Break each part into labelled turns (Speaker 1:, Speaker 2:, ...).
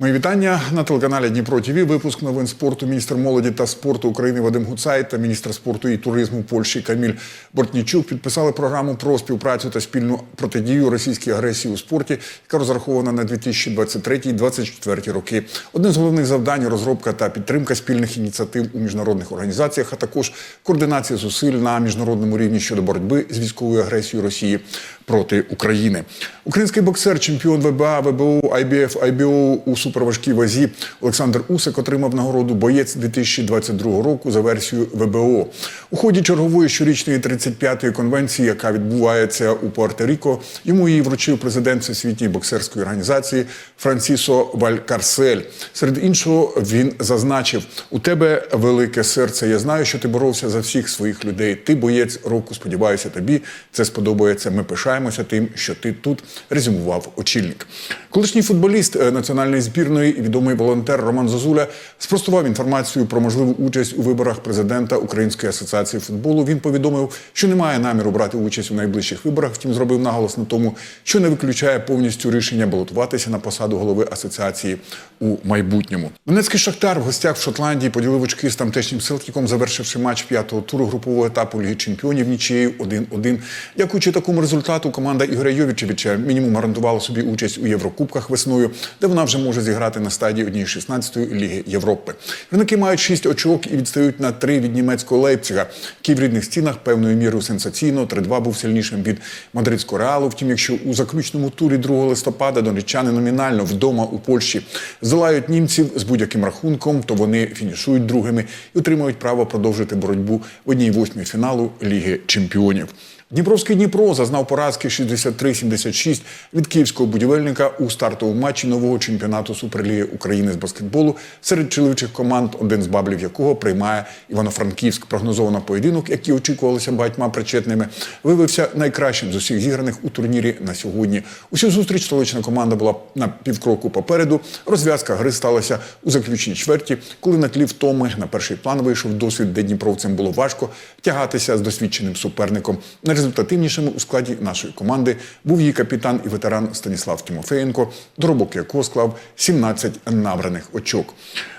Speaker 1: Мої вітання на телеканалі Дніпро ТВ. Випуск новин спорту. Міністр молоді та спорту України Вадим Гуцай та міністр спорту і туризму Польщі Каміль Бортнічук підписали програму про співпрацю та спільну протидію російській агресії у спорті, яка розрахована на 2023-2024 роки. Одним з головних завдань розробка та підтримка спільних ініціатив у міжнародних організаціях, а також координація зусиль на міжнародному рівні щодо боротьби з військовою агресією Росії проти України. Український боксер, чемпіон ВБА, ВБО, IBF, IBO у суперважкій вазі Олександр Усик отримав нагороду боєць 2022 року за версією ВБО. У ході чергової щорічної 35-ї конвенції, яка відбувається у Пуерто-Ріко, йому її вручив президент Всесвітньої боксерської організації Франсісо Валькарсель. Серед іншого він зазначив: у тебе велике серце. Я знаю, що ти боровся за всіх своїх людей. Ти боєць року. Сподіваюся, тобі це сподобається. Ми пишаємося тим, що ти тут резюмував очільник. Колишній футболіст е, національної збірної і відомий волонтер Роман Зозуля спростував інформацію про можливу участь у виборах президента Української асоціації футболу. Він повідомив, що не має наміру брати участь у найближчих виборах. Втім, зробив наголос на тому, що не виключає повністю рішення балотуватися на посаду голови асоціації у майбутньому. Донецький шахтар в гостях в Шотландії поділив очки з тамтешнім Селтіком, завершивши матч п'ятого туру групового етапу Ліги Чемпіонів нічиєю 1-1. Дякуючи такому результату, команда Ігоря Йовічевича мінімум гарантувала собі участь у Єврокубках весною, де вона вже може зіграти на стадії 1-16 Ліги Європи. Гірники мають 6 очок і відстають на 3 від німецького Лейпцига, який в рідних стінах певною мірою сенсаційно 3-2 був сильнішим від мадридського реалу. Втім, якщо у заключному турі 2 листопада донеччани номінально вдома у Польщі здолають німців з будь-яким рахунком, то вони фінішують другими і отримують право продовжити боротьбу в одній восьмій фіналу Ліги Чемпіонів. Дніпровський Дніпро зазнав поразки 63-76 від київського будівельника у стартовому матчі нового чемпіонату Суперліги України з баскетболу серед чоловічих команд, один з баблів якого приймає Івано-Франківськ. Прогнозовано поєдинок, який очікувалися багатьма причетними, виявився найкращим з усіх зіграних у турнірі на сьогодні. Усю зустріч столична команда була на півкроку попереду. Розв'язка гри сталася у заключній чверті, коли на тлі втоми на перший план вийшов досвід, де дніпровцям було важко тягатися з досвідченим суперником. Найрезультативнішим у складі нашої команди був її капітан і ветеран Станіслав Тимофеєнко, доробок якого склав 17 набраних очок.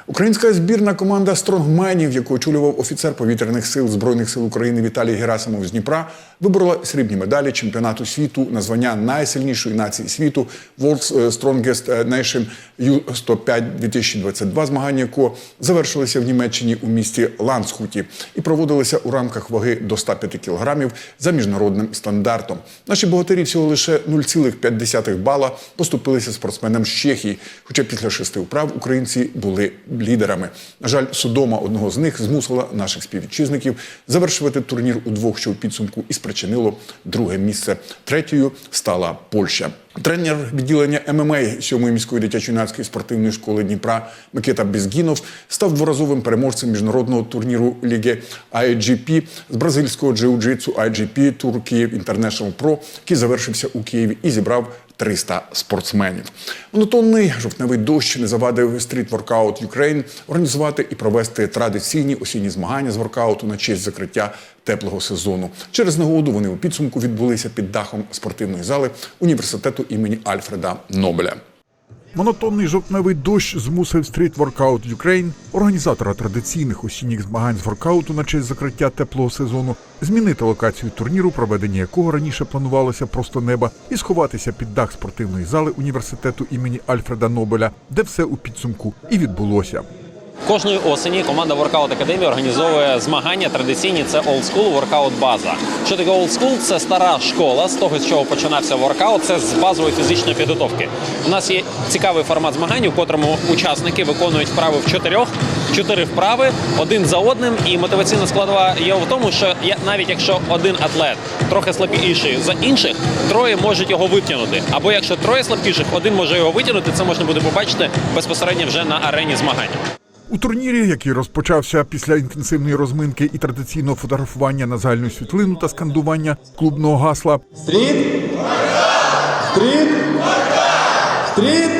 Speaker 1: Українська збірна команда стронгменів, яку очолював офіцер повітряних сил Збройних сил України Віталій Герасимов з Дніпра, виборола срібні медалі чемпіонату світу на звання найсильнішої нації світу World's Strongest Nation U105 2022, змагання якого завершилися в Німеччині у місті Ланцхуті і проводилися у рамках ваги до 105 кілограмів за міжнародним стандартом. Наші богатирі всього лише 0,5 бала поступилися спортсменам з Чехії, хоча після шести вправ українці були лідерами. На жаль, судома одного з них змусила наших співвітчизників завершувати турнір у двох, що у підсумку і спричинило друге місце. Третьою стала Польща. Тренер відділення ММА 7-ї міської дитячо-юнацької спортивної школи Дніпра Микита Безгінов став дворазовим переможцем міжнародного турніру Ліги IGP з бразильського джиу-джитсу IGP Tour Київ International Pro, який завершився у Києві і зібрав 300 спортсменів. Монотонний жовтневий дощ не завадив Street Workout Ukraine організувати і провести традиційні осінні змагання з воркауту на честь закриття теплого сезону. Через нагоду вони у підсумку відбулися під дахом спортивної зали університету імені Альфреда Нобеля. Монотонний жовтневий дощ змусив Street Workout Ukraine, організатора традиційних осінніх змагань з воркауту на честь закриття теплого сезону, змінити локацію турніру, проведення якого раніше планувалося просто неба, і сховатися під дах спортивної зали університету імені Альфреда Нобеля, де все у підсумку і відбулося.
Speaker 2: Кожної осені команда Workout Academy організовує змагання традиційні. Це Old School Workout база. Що таке Old School? Це стара школа з того, з чого починався воркаут. Це з базової фізичної підготовки. У нас є цікавий формат змагань, у котрому учасники виконують вправи в чотирьох, чотири вправи один за одним. І мотиваційна складова є в тому, що навіть якщо один атлет трохи слабкіший за інших, троє можуть його витягнути. Або якщо троє слабкіших, один може його витягнути. Це можна буде побачити безпосередньо вже на арені змагань.
Speaker 1: У турнірі, який розпочався після інтенсивної розминки і традиційного фотографування на загальну світлину та скандування клубного гасла,
Speaker 3: Стріт! Стріт! Стріт!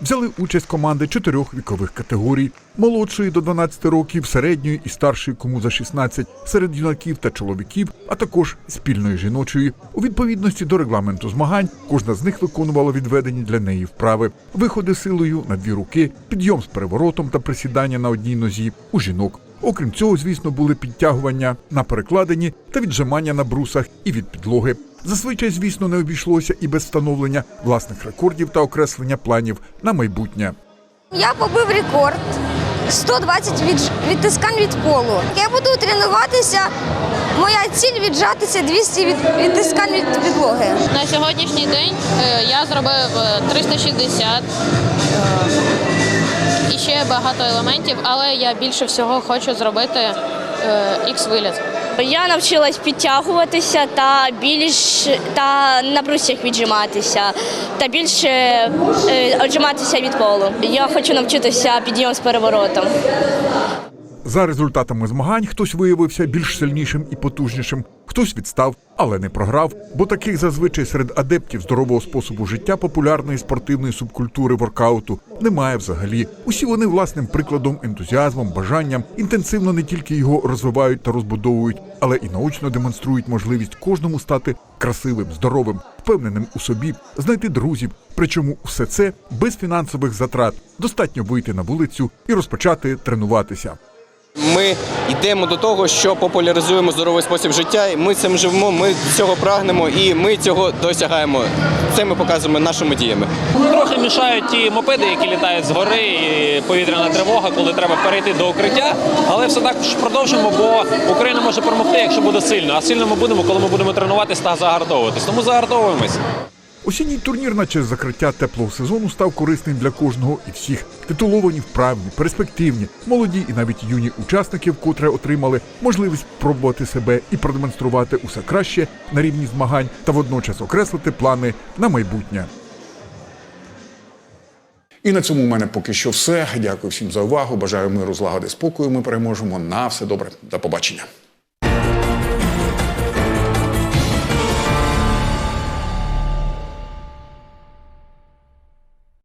Speaker 3: Взяли участь команди чотирьох вікових категорій: молодшої до 12 років, середньої і старшої, кому за 16, серед юнаків та чоловіків, а також спільної жіночої. У відповідності до регламенту змагань кожна з них виконувала відведені для неї вправи: виходи силою на дві руки, підйом з переворотом та присідання на одній нозі у жінок. Окрім цього, звісно, були підтягування на перекладині та віджимання на брусах і від підлоги. Зазвичай, звісно, не обійшлося і без встановлення власних рекордів та окреслення планів на майбутнє.
Speaker 4: Я побив рекорд 120 від, відтискань від полу. Я буду тренуватися. Моя ціль віджатися 200 від, відтискань від підлоги.
Speaker 5: На сьогоднішній день е, я зробив е, 360 е, і ще багато елементів, але я більше всього хочу зробити X-виліт.
Speaker 6: Я навчилась підтягуватися та більш та на брусьях віджиматися, та більше е, віджиматися від полу. Я хочу навчитися підйом з переворотом.
Speaker 3: За результатами змагань хтось виявився більш сильнішим і потужнішим, хтось відстав, але не програв, бо таких зазвичай серед адептів здорового способу життя популярної спортивної субкультури воркауту немає взагалі. Усі вони власним прикладом, ентузіазмом, бажанням інтенсивно не тільки його розвивають та розбудовують, але і наочно демонструють можливість кожному стати красивим, здоровим, впевненим у собі, знайти друзів. Причому все це без фінансових затрат. Достатньо вийти на вулицю і розпочати тренуватися.
Speaker 7: Ми йдемо до того, що популяризуємо здоровий спосіб життя. і Ми цим живемо, ми цього прагнемо і ми цього досягаємо. Це ми показуємо нашими діями.
Speaker 2: Трохи мішають ті мопеди, які літають згори, і повітряна тривога, коли треба перейти до укриття. Але все також продовжимо, бо Україна може перемогти, якщо буде сильно. А сильно ми будемо, коли ми будемо тренуватися та загартовуватись. Тому загартовуємось.
Speaker 3: Осінній турнір на честь закриття теплого сезону став корисним для кожного і всіх. Титуловані, вправні, перспективні, молоді і навіть юні учасники, вкотре отримали можливість пробувати себе і продемонструвати усе краще на рівні змагань та водночас окреслити плани на майбутнє.
Speaker 1: І на цьому у мене поки що все. Дякую всім за увагу. Бажаю миру, злагоди, спокою. Ми переможемо. На все добре. До побачення.